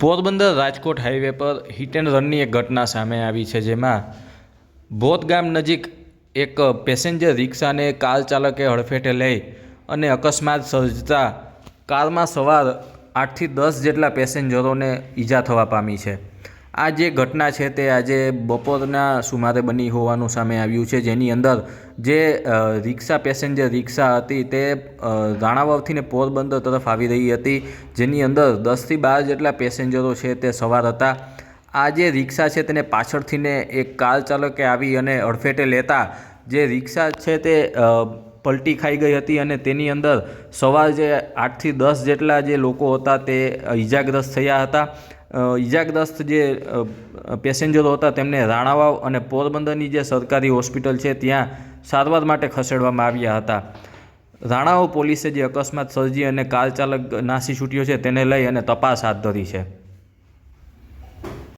Porbandar Rajkot highway પર hit and રનની એક ઘટના સામે આવી છે જેમાં બોધગામ ગામ નજીક એક પેસેન્જર રિક્ષાને કાર ચાલકે હડફેટે લઈ અને અકસ્માત સર્જતા કારમાં સવાર આઠથી દસ જેટલા પેસેન્જરોને ઈજા થવા પામી છે. આ જે ઘટના છે તે આજે બપોરના સુમારે બની હોવાનું સામે આવ્યું છે. જેની અંદર જે રિક્ષા પેસેન્જર રિક્ષા હતી તે અ, રાણાવાવથી ને પોરબંદર તરફ આવી રહી હતી. જેની અંદર દસથી બાર જેટલા પેસેન્જરો છે તે સવાર હતા. આ જે રિક્ષા છે તેને પાછળથીને એક કાર ચાલકે આવી અને અડફેટે લેતા જે રિક્ષા છે તે પલટી ખાઈ ગઈ હતી અને તેની અંદર સવાર જે આઠથી દસ જેટલા જે લોકો હતા તે ઈજાગ્રસ્ત થયા હતા. અ, ઈજાગ્રસ્ત જે પેસેન્જરો હતા તેમને રાણાવાવ અને પોરબંદરની જે સરકારી હોસ્પિટલ છે ત્યાં સારવાર માટે ખસેડવામાં આવ્યા હતા. રાણાવાવ પોલીસે જે અકસ્માત સર્જી અને કાર ચાલક નાસી છૂટ્યો છે તેને લઈ અને તપાસ હાથ ધરી છે.